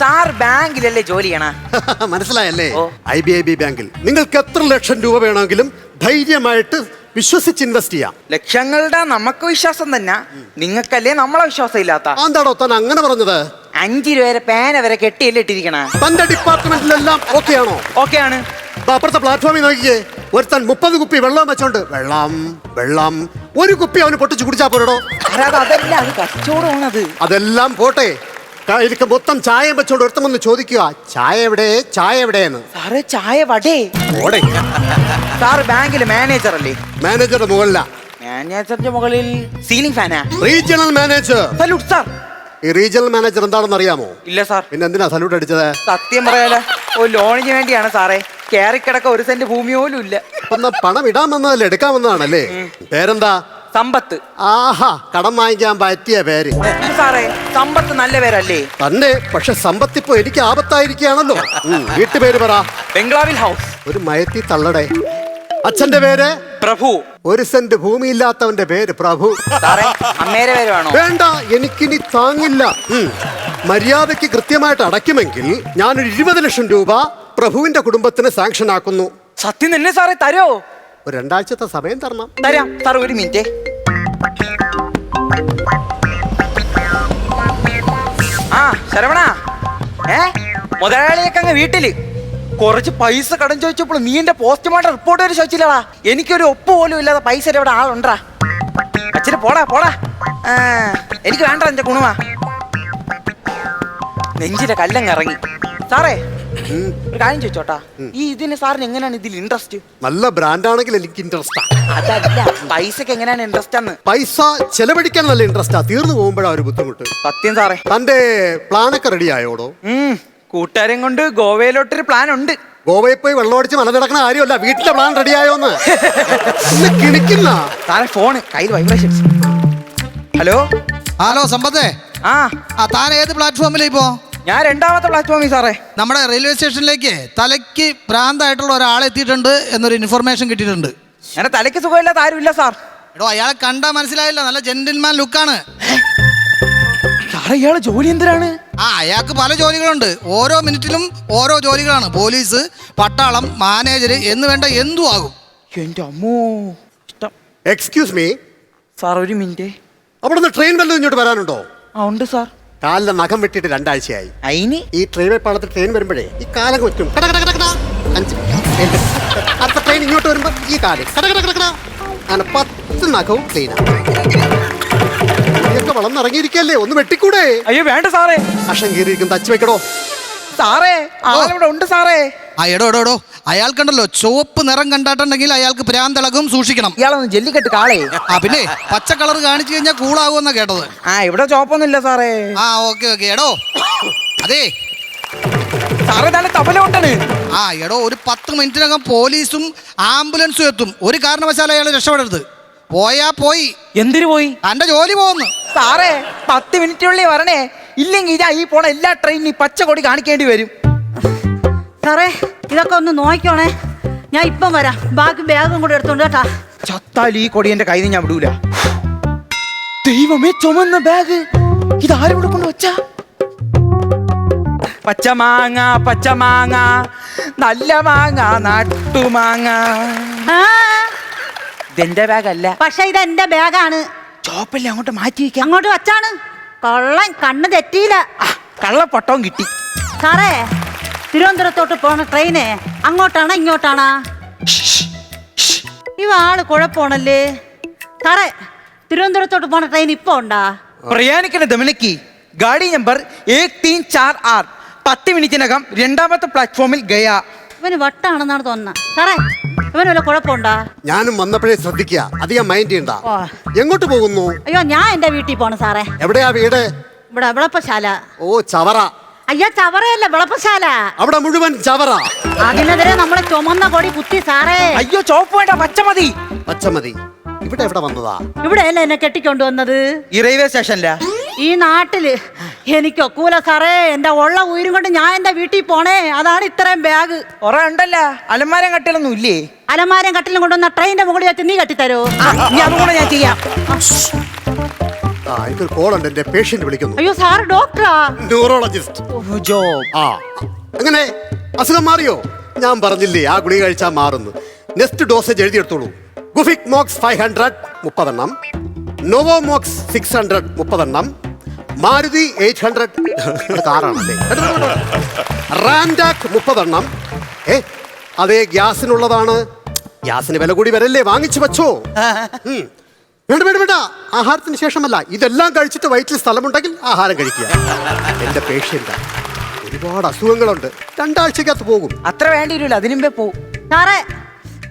Sir ബാങ്കിലല്ലേ ജോലി ചെയ്യണ? മനസ്സിലായല്ലേ. I B I B ബാങ്കിൽ. നിങ്ങൾക്ക് എത്ര ലക്ഷം രൂപ വേണമെങ്കിലും ധൈര്യമായിട്ട് വിശ്വസിച്ച് ഇൻവെസ്റ്റ് ചെയ്യാം. ലക്ഷങ്ങളുടെ നമുക്ക് വിശ്വാസം തന്നെ. നിങ്ങൾക്കല്ലേ നമ്മളെ വിശ്വാസം ഇല്ലാത്ത? എന്താണോ താൻ അങ്ങനെ പറഞ്ഞത്? അഞ്ചു രൂപ വരെ പേന വരെ കെട്ടിയല്ലേ ഇട്ടിരിക്കണ? തന്റെ ഡിപ്പാർട്ട്മെന്റിലെല്ലാം ഓക്കെ ആണോ ഓക്കെ ആണ് അപ്പുറത്തെ പ്ലാറ്റ്ഫോമിൽ നോക്കിയേ ഒരുത്തൻ മുപ്പത് കുപ്പി വെള്ളം വെച്ചോണ്ട് വെള്ളം വെള്ളം ഒരു കുപ്പി അവന് പൊട്ടിച്ച് കുടിച്ചാ പോരടോ? അത്? അതല്ല അത് കച്ചവടമാണത്. അതെല്ലാം പോട്ടെ. കയ്യിലേക്ക് മൊത്തം ചായ വെച്ചോണ്ട് ഒരുത്തം വന്ന് ചോദിക്കുക ചായ എവിടെ? ചായ എവിടെയെന്ന്? സാറ് ചായ വടേ. ഓടെ സാറ് ബാങ്കിലെ മാനേജർ അല്ലേ? മാനേജറുടെ മുകളില. മാനേജറിന്റെ മുകളിൽ സീലിംഗ് ഫാനാ റീജിയണൽ മാനേജർ സല്യൂട്ട് സാർ ഈ റീജിയണൽ മാനേജർ എന്താണെന്ന് അറിയാമോ? ഇല്ല സാർ പിന്നെ എന്തിനാ സല്യൂട്ട് അടിച്ചത്? സത്യം പറയാലോ ഒരു ലോണിന് വേണ്ടിയാണ് സാറേ. കേറിക്കിടക്ക ഒരു സെന്റ് ഭൂമി പോലും ഇല്ല. ഒന്ന് പണം ഇടാൻ വന്നതല്ലേ എടുക്കാൻ വന്നതാണല്ലേ? പേരെന്താ? സമ്പത്ത്. ആഹാ കടം വാങ്ങിക്കാൻ പറ്റിയ പേര്. സാറേ സമ്പത്ത് നല്ല പേരല്ലേ? തന്നെ പക്ഷെ സമ്പത്ത് ഇപ്പൊ എനിക്ക് ആപത്തായിരിക്കുകയാണല്ലോ. ഉം, വീട്ടുപേര് പറ. ബംഗ്ലാവിൽ ഹൗസ്. ഒരു മയത്തി തള്ളടെ. അച്ഛന്റെ പേര്? പ്രഭു. ഒരു സെന്റ് ഭൂമി ഇല്ലാത്തവന്റെ പേര് പ്രഭു. സാറേ അമ്മേരെ പേര് വേണോ? വേണ്ട എനിക്കിനി താങ്ങില്ല. ഉം. മര്യാദയ്ക്ക് കൃത്യമായിട്ട് അടയ്ക്കുമെങ്കിൽ ഞാനൊരു ഇരുപത് ലക്ഷം രൂപ പ്രഭുവിന്റെ കുടുംബത്തിന് സാങ്ഷൻ ആക്കുന്നു. സത്യം തന്നെ സാറേ തരോ? ഒരു രണ്ടാഴ്ചത്തെ സമയം തരണം. തരാം. സാർ ഒരു മിനിറ്റ്. ആ ശരവണ. ഏ? മുതലാളിയൊക്കെ അങ്ങ് വീട്ടിൽ. കുറച്ച് പൈസ കടം ചോദിച്ചപ്പോൾ നീ എന്റെ പോസ്റ്റ്മോർട്ടം റിപ്പോർട്ട് വരെ ചോദിച്ചില്ലടാ. എനിക്കൊരു ഒപ്പ് പോലും ഇല്ലാതെ പൈസ ഇവിടെ ആളുണ്ടാ. അച്ഛന് പോടാ പോടാ. എനിക്ക് വേണ്ട എന്റെ ഗുണമാ. നെഞ്ചിലെ കല്ലങ്ങ് ഇറങ്ങി. സാറേ. ഒരു കാര്യം ചോദിച്ചോട്ടാ. ഈ ഇതിന് സാറിന് എങ്ങനെയാണ് ഇതിൽ ഇൻട്രസ്റ്റ് നല്ല ബ്രാൻഡ് ആണെങ്കിൽ എനിക്ക് ഇൻട്രസ്റ്റാ അതല്ല പൈസക്ക് എങ്ങനെയാണ് ഇൻട്രസ്റ്റ് ആണ് പൈസ ചെലവഴിക്കാൻ നല്ല ഇൻട്രസ്റ്റാ തീർന്നു പോകുമ്പോഴാ ഒരു ബുദ്ധിമുട്ട്. സത്യം സാറേ. തന്റെ പ്ലാനൊക്കെ റെഡി ആയോടോ? ഉം, കൂട്ടുകാരെയും കൊണ്ട് ഗോവയിലോട്ടൊരു പ്ലാൻ ഉണ്ട് ഗോവയിൽ പോയി വെള്ളമടിച്ച് മല നടക്കുന്ന കാര്യമല്ല വീട്ടിലെ പ്ലാൻ റെഡി ആയോന്ന്. ഇന്ന് കിണിക്കുന്ന. സാറേ ഫോണ് കയ്യിൽ വൈബ്രേഷൻ ഹലോ? ഹലോ സമ്പത്തേ. ആ. ആ താൻ ഏത് പ്ലാറ്റ്ഫോമിലാ ഇപ്പോ? ഞാൻ രണ്ടാമത്തെ പ്ലാറ്റ്ഫോമിൽ സാറേ. നമ്മുടെ റെയിൽവേ സ്റ്റേഷനിലേക്ക് തലയ്ക്ക് ഭ്രാന്തായിട്ടുള്ള ഒരാൾ എത്തിയിട്ടുണ്ട് എന്നൊരു ഇൻഫർമേഷൻ കിട്ടിയിട്ടുണ്ട്. ഞാൻ തലയ്ക്ക് സുഖമില്ലാത്ത ആരുമില്ല സാർ. എടോ അയാളെ കണ്ടാ മനസ്സിലായില്ല. നല്ല ജെന്റിൽമാൻ ലുക്കാണ് സാറേ ഇയാൾ ജോലി എന്തിനാണ്? ആ അയാൾക്ക് പല ജോലികളുണ്ട്. ഓരോ മിനിറ്റിലും ഓരോ ജോലികളാണ്. പോലീസ് പട്ടാളം മാനേജർ എന്ന് വേണ്ട എന്തും ആകും. എന്റെ അമ്മോ. ഇഷ്ടം. എക്സ്ക്യൂസ് മീ സാർ ഒരു മിനിറ്റ് അവിടെ നിന്ന് ട്രെയിൻ വല്ലതും ഇങ്ങോട്ട് വരാനുണ്ടോ? ആ ഉണ്ട് സാർ. കാലിലെ നഖം വെട്ടിട്ട് രണ്ടാഴ്ചയായി. അയിന് ഈ ട്രെയിൻ പാളത്തിൽ ട്രെയിൻ വരുമ്പോഴേ ഈ കാലം കൊച്ചും. കട കട കട കട. അഞ്ച്. അടുത്ത ട്രെയിൻ ഇങ്ങോട്ട് വരുമ്പോ ഈ കാൽ. കട കട കട കട. അങ്ങനെ പത്ത് നഖവും ക്ലീനാണ് വളർന്നിറങ്ങിയിരിക്കല്ലേ? ഒന്ന് വെട്ടിക്കൂടെ? അയ്യോ വേണ്ട സാറേ. അഷം കീറിയിരിക്കും തച്ച് വെക്കടോ. സാറേ ആളിവിടെ ഉണ്ട് സാറേ. ആ എടോ എടോ എടോ. അയാൾക്കുണ്ടല്ലോ ചുവപ്പ് നിറം കണ്ടിട്ടുണ്ടെങ്കിൽ അയാൾക്ക് പ്രാന്തളകും സൂക്ഷിക്കണം. ഇയാളൊന്ന് ജെല്ലിക്കെട്ട് കാളേ. ആ പിന്നെ പച്ച കളർ കാണിച്ചു കഴിഞ്ഞാൽ കൂളാകുമെന്നാ കേട്ടത്. ആ ഇവിടെ ചോപ്പൊന്നുമില്ല സാറേ. ആ ഓക്കെ ഓക്കെ എടോ. അതെ. സാറേ തന്നെ കൊണ്ടാണ് ആ എടോ ഒരു പത്ത് മിനിറ്റിനകം പോലീസും ആംബുലൻസും എത്തും. ഒരു കാരണവശാലും അയാൾ രക്ഷപ്പെടരുത്. പോയാ പോയി. എന്തിനു പോയി? തന്റെ ജോലി പോകുന്നു. സാറേ പത്ത് മിനിറ്റിനുള്ളിൽ വരണേ. ഇല്ലെങ്കിൽ ഇതാ ഈ പോണ എല്ലാ ട്രെയിനും ഈ പച്ച കൊടി കാണിക്കേണ്ടി വരും. സാറേ ഇതൊക്കെ ഒന്ന് നോക്കിക്കോണേ. ഞാൻ ഇപ്പം വരാം. ബാക്കി ബാഗും കൂടെ എടുത്തോണ്ട് കേട്ടാ. ചത്താൽ ഈ കൊടി എന്റെ കയ്യിൽ ഞാൻ വിടൂല. ദൈവമേ ചുമന്ന ബാഗ് ഇത് ആരോട് കൊണ്ട് വെച്ച? പച്ചമാങ്ങ പച്ചമാങ്ങ നല്ല മാങ്ങ നാട്ടുമാങ്ങ ഇതെന്റെ ബാഗല്ല പക്ഷെ ഇത് എന്റെ ബാഗാണ് ചോപ്പല്ലേ അങ്ങോട്ട് മാറ്റി വെക്കാം? അങ്ങോട്ട് വച്ചാണ്. കൊള്ളൻ കണ്ണ് തെറ്റിയില്ല. കള്ള കള്ളപ്പൊട്ടവും കിട്ടി. സാറേ തിരുവനന്തപുരത്തോട്ട് പോണ ട്രെയിന് അങ്ങോട്ടാണോ ഇങ്ങോട്ടാണോ? ഇവ ആൾ കുഴപ്പമാണല്ലേ? സാറേ തിരുവനന്തപുരത്തോട്ട് പോണ ട്രെയിൻ ഇപ്പൊ ഉണ്ടാ? പ്രയാണിക്കുന്ന ദമനക്ക് ഗാഡി നമ്പർ ഏക് തീൻ ചാർ ആർ. പത്ത് മിനിറ്റിനകം രണ്ടാമത്തെ പ്ലാറ്റ്ഫോമിൽ ഗയ. ഇവന് വട്ടാണെന്നാണ് തോന്നുന്നത്. സാറേ ഇവന് വല്ല കുഴപ്പമുണ്ടാ? ഞാനും വന്നപ്പോഴേ ശ്രദ്ധിക്കുക. അധികം മൈൻഡ് ചെയ്യണ്ട. ഓ. എങ്ങോട്ട് പോകുന്നു? അയ്യോ ഞാൻ എന്റെ വീട്ടിൽ പോണ സാറേ. എവിടെയാ വീട്? ഇവിടെ വിളപ്പശാല. ഓ ചവറ. അയ്യോ ചവറയല്ല വിളപ്പശാല. അവിടെ മുഴുവൻ ചവറ. അതിനെതിരെ നമ്മളെ ചുമന്ന കൊടി കുത്തി സാറേ. അയ്യോ ചോപ്പ് വേണ്ട പച്ച മതി പച്ചമതി. ഇവിടെ എവിടെ വന്നതാ? ഇവിടെ അല്ലേ എന്നെ കെട്ടിക്കൊണ്ടുവന്നത്? ഈ റെയിൽവേ സ്റ്റേഷനില. ഈ നാട്ടിൽ എനിക്ക് ഒക്കൂല സാറേ എന്റെ ഉള്ള ഉയരും കൊണ്ട് ഞാൻ എന്റെ വീട്ടിൽ പോണേ. അതാണ് ഇത്രയും ബാഗ് ഉണ്ടല്ല. അലമാരം കട്ടിലൊന്നും ഇല്ലേ? അലമാരം കട്ടിലും കൊണ്ടുവന്ന ട്രെയിനിന്റെ മുകളിൽ വെച്ച് നീ കെട്ടിത്തരോ? അതുകൂടെ ഞാൻ ചെയ്യാം. ആ എനിക്കൊരു കോൾ ഉണ്ട്. എന്റെ പേഷ്യന്റ് വിളിക്കുന്നു. അയ്യോ സാർ ഡോക്ടറാ ന്യൂറോളജിസ്റ്റ് ആ. അങ്ങനെ അസുഖം മാറിയോ? ഞാൻ പറഞ്ഞില്ലേ ആ ഗുളിക കഴിച്ചാൽ മാറുന്നു. നെക്സ്റ്റ് ഡോസേജ് എഴുതിയെടുത്തോളൂ. ഗുഫിക് മോക്സ് ഫൈവ് ഹൺഡ്രഡ് മുപ്പതെണ്ണം. Novamox six hundred മുപ്പതെണ്ണം. Maruti eight hundred. കാറാണല്ലേ റാൻഡാക്ക് മുപ്പതെണ്ണം. ഏ അതേ ഗ്യാസിനുള്ളതാണ്. ഗ്യാസിന് വില കൂടി വരല്ലേ? വാങ്ങിച്ചു വെച്ചോ. വേണ്ട വേണ്ട വേണ്ട. ആഹാരത്തിന് ശേഷമല്ല. ഇതെല്ലാം കഴിച്ചിട്ട് വയറ്റിൽ സ്ഥലമുണ്ടെങ്കിൽ ആഹാരം കഴിക്കുക. എന്റെ പേഷ്യന്റ്. ഒരുപാട് അസുഖങ്ങളുണ്ട്. രണ്ടാഴ്ചക്കകത്ത് പോകും. അത്ര വേണ്ടി വരില്ല അതിനുമ്പേ പോകും സാറേ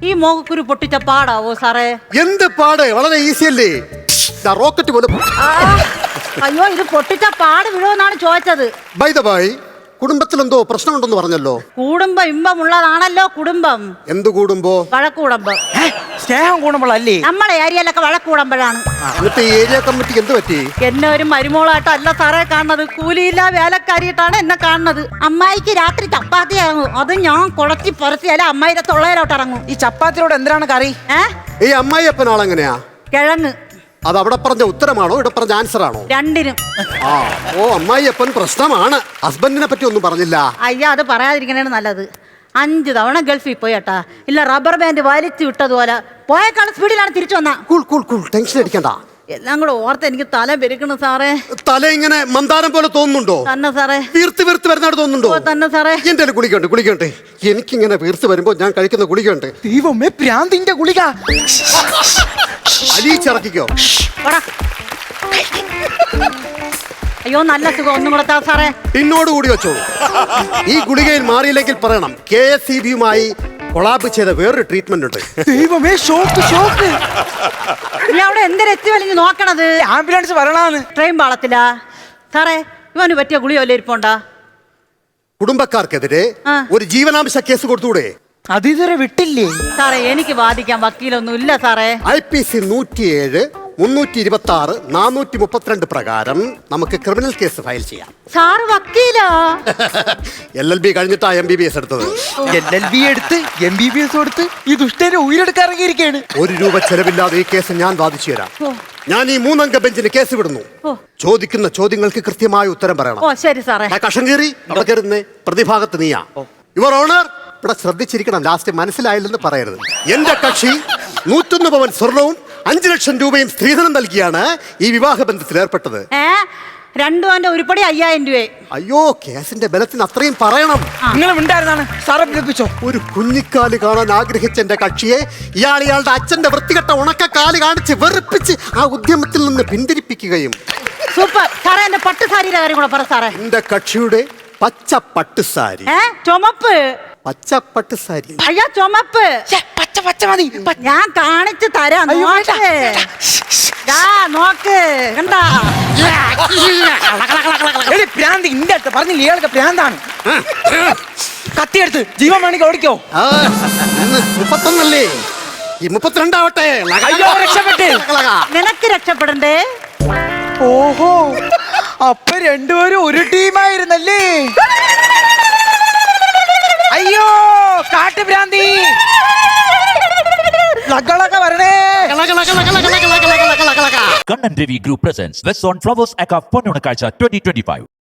ഈ മോഹക്കുരു പൊട്ടിച്ച പാടാവോ സാറേ? എന്ത് പാട്? വളരെ ഈസിയല്ലേ റോക്കറ്റ് പോലെ അയ്യോ ഇത് പൊട്ടിച്ച പാട് വിടുമെന്നാണ് ചോദിച്ചത്. ബൈ ദ ബൈ കുടുംബത്തിൽ എന്തോ പ്രശ്നമുണ്ടെന്ന് പറഞ്ഞല്ലോ. കുടുംബം ഇമ്പം ഇമ്പമുള്ളതാണല്ലോ കുടുംബം. എന്ത് കൂടുമ്പോ? വഴക്കുടുംബം സ്നേഹം കൂടുമ്പോഴല്ലേ നമ്മളെ ഏരിയയിലൊക്കെ വഴക്കൂടുമ്പോഴാണ്. എന്നിട്ട് ഈ ഏരിയ കമ്മിറ്റിക്ക് എന്ത് പറ്റി? എന്നെ ഒരു മരുമോളായിട്ടല്ല സാറേ കാണുന്നത്. കൂലിയില്ല വേലക്കാരിയിട്ടാണ് എന്നെ കാണുന്നത്. അമ്മായിക്ക് രാത്രി ചപ്പാത്തി ഇറങ്ങും. അത് ഞാൻ കുളത്തി പുറത്തിയാലും അമ്മായിയുടെ തൊള്ളയിലോട്ട് ഇറങ്ങും. ഈ ചപ്പാത്തിയോട് എന്തിനാണ് കറി? ഏ? ഈ അമ്മായി ആളെങ്ങനെയാ കിഴങ്ങ്. അത് അവിടെ പറഞ്ഞ ഉത്തരമാണോ? ഇവിടെ പറഞ്ഞ ആൻസർ ആണോ രണ്ടിനും. ആ ഓ അമ്മായി അപ്പൻ പ്രശ്നമാണ്. ഹസ്ബൻഡിനെ പറ്റി ഒന്നും പറഞ്ഞില്ല. അയ്യ അത് പറയാതിരിക്കണേണ് നല്ലത്. അഞ്ചു തവണ ഗൾഫിൽ പോയി കേട്ടാ. ഇല്ല റബ്ബർ ബാൻഡ് വലിച്ചു വിട്ടതുപോലെ പോയേക്കാൾ സ്പീഡിലാണ് തിരിച്ചു വന്ന. കൂൾ കൂൾ കൂൾ ടെൻഷൻ അടിക്കണ്ട. എല്ലാം കൂടെ ഓർത്ത് എനിക്ക് തല പെരുക്കണം സാറേ. തല ഇങ്ങനെ മന്ദാരം പോലെ തോന്നുന്നുണ്ടോ? തന്നെ സാറേ. വീർത്ത് വീർത്ത് വരുന്നതായിട്ട് തോന്നുന്നുണ്ടോ? ഓ തന്നെ സാറേ. എന്റെ കുളിക്കണ്ടേ കുളിക്കണ്ടേ. എനിക്കിങ്ങനെ വീർത്ത് വരുമ്പോ ഞാൻ കഴിക്കുന്ന കുളിക്കണ്ടേ. ദൈവമേ പ്രാന്തിന്റെ ഗുളിക. അലിയിച്ചിറക്കിക്കോ പോടാ. അയ്യോ നല്ല സുഖം. ഒന്നും കൂടെ താ സാറേ. പിന്നോട് കൂടി വെച്ചോളൂ. ഈ ഗുളികയിൽ മാറിയില്ലെങ്കിൽ പറയണം. കെ എസ് സി ബിയുമായി കൊളാബ് ചെയ്ത വേറൊരു ട്രീറ്റ്മെന്റ് ഉണ്ട്. ദൈവമേ ഷോക്ക് ഷോക്ക് ഇല്ല അവിടെ എന്തൊരു എത്തി വലിഞ്ഞ് നോക്കണത്? ആംബുലൻസ് വരണാന്ന്. ട്രെയിൻ പാളത്തില്ല സാറേ ഇവന് പറ്റിയ ഗുളിയ വല്ല ഇരിപ്പുണ്ടാ? കുടുംബക്കാർക്കെതിരെ ആ. ഒരു ജീവനാംശ കേസ് കൊടുത്തൂടെ അത് ഇതുവരെ വിട്ടില്ലേ? സാറേ എനിക്ക് വാദിക്കാൻ വക്കീലൊന്നും ഇല്ല സാറേ. ഐ പി സി നൂറ്റിയേഴ് മുന്നൂറ്റി ഇരുപത്തി ആറ് നാനൂറ്റി മുപ്പത്തിരണ്ട് പ്രകാരം നമുക്ക് ക്രിമിനൽ കേസ് ഫയൽ ചെയ്യാം. സാർ വക്കീലാ? എൽ എൽ ബി കഴിഞ്ഞിട്ടാ എം ബി ബി എസ് എടുത്തത്. എൽ എൽ ബി എടുത്ത് എം ബി ബി എസ് കൊടുത്ത് ഈ ദുഷ്ടനെ ഉയരെടുക്കാൻ ഇറങ്ങിയിരിക്കുകയാണ് ഒരു രൂപ ചെലവില്ലാതെ ഈ കേസ് ഞാൻ വാദിച്ചു തരാം. ഞാൻ ഈ മൂന്നംഗ ബെഞ്ചിന് കേസ് വിടുന്നു. ചോദിക്കുന്ന ചോദ്യങ്ങൾക്ക് കൃത്യമായ ഉത്തരം പറയണം. ഓ ശരി സാറേ. ആ കഷം കീറി അവിടെ കയറുന്നേ. പ്രതിഭാഗത്ത് നീയാ. യുവർ ഓണർ ഇവിടെ ശ്രദ്ധിച്ചിരിക്കണം. ലാസ്റ്റ് മനസ്സിലായില്ലെന്ന് പറയരുത്. എന്റെ കക്ഷി നൂറ്റൊന്ന് പവൻ സ്വർണവും അഞ്ചു ലക്ഷം രൂപയും സ്ത്രീധനം നൽകിയാണ് ഈ വിവാഹ ബന്ധത്തിൽ ഏർപ്പെട്ടത്. ഏ? രണ്ടു അവന്റെ ഉരുപ്പടി അയ്യായിരം രൂപ അയ്യോ കേസിന്റെ ബലത്തിന് അത്രയും പറയണം. നിങ്ങൾ ഉണ്ടായിരുന്നാണ് സാറെ ഒരു കുഞ്ഞിക്കാൽ കാണാൻ ആഗ്രഹിച്ച എന്റെ കക്ഷിയെ ഇയാൾ ഇയാളുടെ അച്ഛന്റെ വൃത്തികെട്ട ഉണക്ക കാൽ കാണിച്ച് വെറുപ്പിച്ച് ആ ഉദ്യമത്തിൽ നിന്ന് പിന്തിരിപ്പിക്കുകയും. സൂപ്പർ. സാറേ എന്റെ പട്ട് സാരിയുടെ കാര്യം കൂടെ പറ സാറേ. എന്റെ കക്ഷിയുടെ പച്ച പട്ടുസാരി. ഏ? ചുമപ്പ്. പച്ച പട്ടുസാരി പഴ ചുമപ്പ്. ഛെ, പച്ച പച്ച മതി. പ- ഞാൻ കാണിച്ചു തരാം അയ്യോ, വേണ്ട. നോക്ക്. ദാ, നോക്ക്. കണ്ടാ? എടി, പ്രാന്ത് ഇന്റെ അടുത്ത് പറഞ്ഞില്ല? ഇയാൾക്ക് പ്രാന്താണ്. കത്തിയെടുത്ത് ജീവൻ വേണമെങ്കിൽ ഓടിക്കോ. ആ, ഇന്ന് മുപ്പത്തൊന്നല്ലേ? ഈ മുപ്പത്തിരണ്ടാവട്ടെ. അയ്യോ, രക്ഷപ്പെട്ട്. നിനക്ക് രക്ഷപ്പെടണ്ടേ? ഓഹോ. അപ്പൊ രണ്ടുപേരും ഒരു ടീമായിരുന്നല്ലേ? അയ്യോ കാട്ടുഭ്രാന്തി ലഗളൊക്കെ വരണേ Kannan Devi Group presents West on Flowers Aka Ponunakacha 2025.